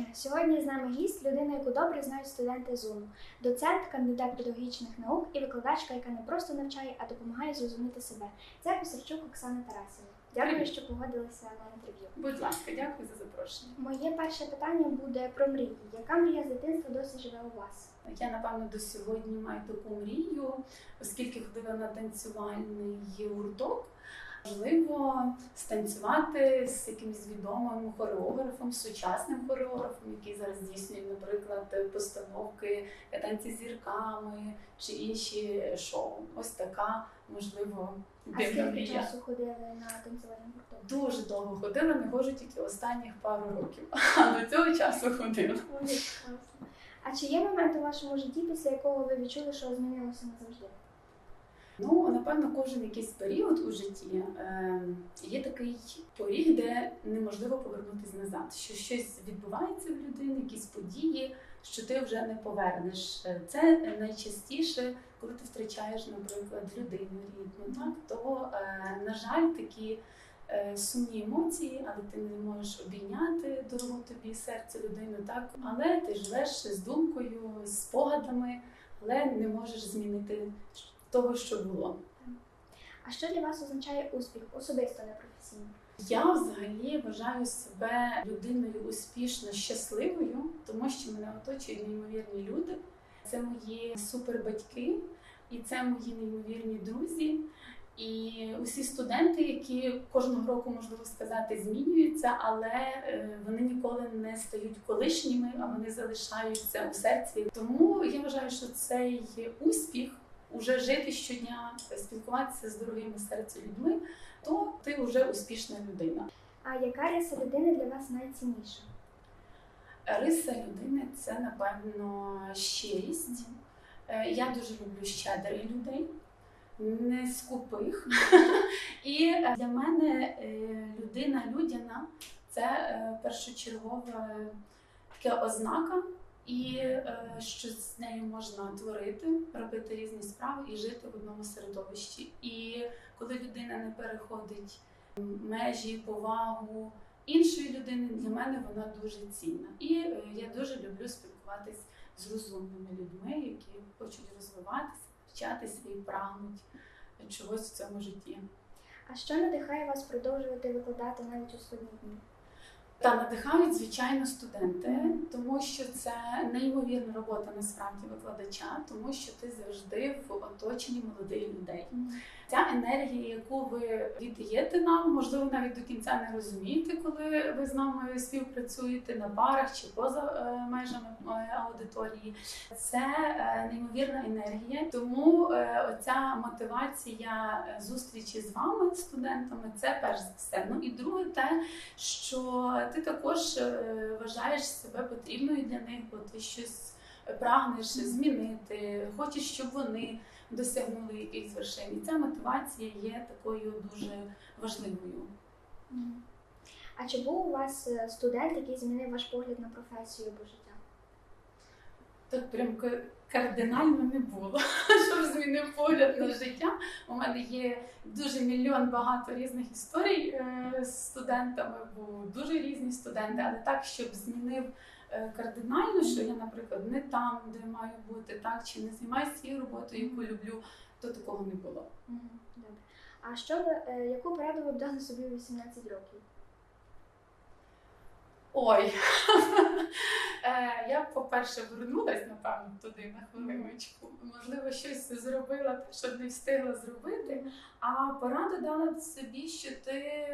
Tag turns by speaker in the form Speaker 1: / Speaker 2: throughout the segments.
Speaker 1: дня! Сьогодні з нами гість, людина, яку добре знають студенти ЗУНу, доцент, кандидат педагогічних наук і викладачка, яка не просто навчає, а допомагає зрозуміти себе. Це Писарчук Оксана Тарасова. Дякую,
Speaker 2: Привіт.
Speaker 1: що погодилися на інтерв'ю.
Speaker 2: Будь ласка, дякую за запрошення.
Speaker 1: Моє перше питання буде про мрії. Яка мрія з дитинства досі живе у вас?
Speaker 2: Я напевно до сьогодні маю таку мрію, оскільки ходила на танцювальний гурток. Можливо, станцювати з якимось відомим хореографом, сучасним хореографом, який зараз здійснює, наприклад, постановки танці з зірками чи інші шоу. Ось така, можливо,
Speaker 1: А
Speaker 2: дивна
Speaker 1: скільки
Speaker 2: мрія.
Speaker 1: часу ходили на танцювальний гурток?
Speaker 2: Дуже довго ходила, не ходжу тільки останніх пару років, а до цього часу ходила.
Speaker 1: А чи є момент у вашому житті, після якого ви відчули, що змінилося назавжди?
Speaker 2: Ну, напевно, кожен якийсь період у житті е, є такий поріг, де неможливо повернутися назад. Що щось відбувається в людини, якісь події, що ти вже не повернеш. Е, Це найчастіше, коли ти втрачаєш, наприклад, людину рідну. Так то, е, на жаль, такі е, сумні емоції, але ти не можеш обійняти дорогу тобі серцю людину, так але ти живеш з думкою, з спогадами, але не можеш змінити того, що було.
Speaker 1: А що для вас означає успіх, особисто не професійно?
Speaker 2: Я взагалі вважаю себе людиною успішно щасливою, тому що мене оточують неймовірні люди. Це мої супербатьки, і це мої неймовірні друзі. І усі студенти, які кожного року можливо сказати змінюються, але е, вони ніколи не стають колишніми, а вони залишаються у серці. Тому я вважаю, що цей успіх уже жити щодня, спілкуватися з дорогими серцю людьми, то ти вже успішна людина.
Speaker 1: А яка риса людини для вас найцінніша?
Speaker 2: Риса людини це напевно щирість. Е, Я дуже люблю щедрих людей, не скупих. І е, для мене е, людина людяна це першочергова така ознака, і е, що з нею можна творити, робити різні справи і жити в одному середовищі. І коли людина не переходить межі, повагу іншої людини, для мене вона дуже цінна. І е, я дуже люблю спілкуватись з розумними людьми, які хочуть розвиватися, вчатися і прагнуть чогось в цьому житті.
Speaker 1: А що надихає вас продовжувати викладати навіть у складні дні?
Speaker 2: Та надихають, звичайно, студенти, тому що це неймовірна робота насправді викладача, тому що ти завжди в оточенні молодих людей. Ця енергія, яку ви віддаєте нам, можливо, навіть до кінця не розумієте, коли ви з нами співпрацюєте на парах чи поза е, межами е, аудиторії. Це е, неймовірна енергія. Тому оця мотивація зустрічі з вами, студентами, це перш за все. Ну і друге, те, що ти також е, вважаєш себе потрібною для них, бо ти щось прагнеш змінити, хочеш, щоб вони досягнули якихось вершин. І ця мотивація є такою дуже важливою.
Speaker 1: А чи був у вас е, студент, який змінив ваш погляд на професію або життя?
Speaker 2: Так прям кардинально не було, щоб змінив погляд на життя. У мене є дуже мільйон багато різних історій е, з студентами, бо дуже різні студенти, але так, щоб змінив е, кардинально, що я, наприклад, не там, де маю бути, так чи не займаюся цією роботою, яку люблю, то такого не було.
Speaker 1: Добре. А що ви, е, яку пораду ви б дали собі у 18 років?
Speaker 2: Ой, Е, я, по-перше, вернулась, напевно, туди на хвилиночку. Можливо, щось зробила, що не встигла зробити. А пораду дала собі, що ти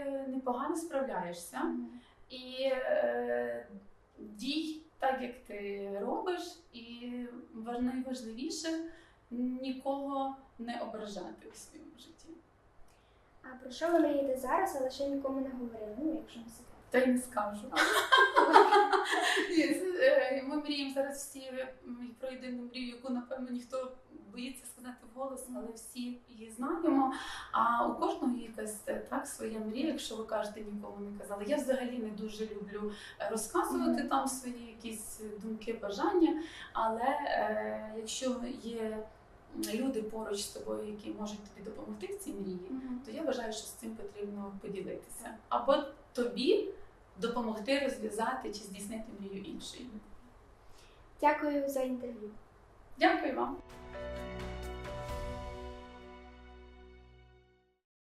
Speaker 2: непогано справляєшся і е, дій так, як ти робиш, і найважливіше нікого не ображати у своєму житті.
Speaker 1: А про що ви мрієте зараз, але ще нікому не говорили? Ну, якщо не секрет.
Speaker 2: Та й не скажу. Е, Ми мріємо зараз всі про єдину мрію, яку напевно ніхто боїться сказати вголос, але всі її знаємо. А у кожного є якась е, так своя мрія, якщо ви кажете, нікому не казали. Я взагалі не дуже люблю е, розказувати
Speaker 1: Мгм.
Speaker 2: там свої якісь думки, бажання. Але е, якщо є люди поруч з тобою, які можуть тобі допомогти в цій мрії, то я вважаю, що з цим потрібно поділитися. Або тобі допомогти розв'язати чи здійснити мрію іншої.
Speaker 1: Дякую за інтерв'ю.
Speaker 2: Дякую вам.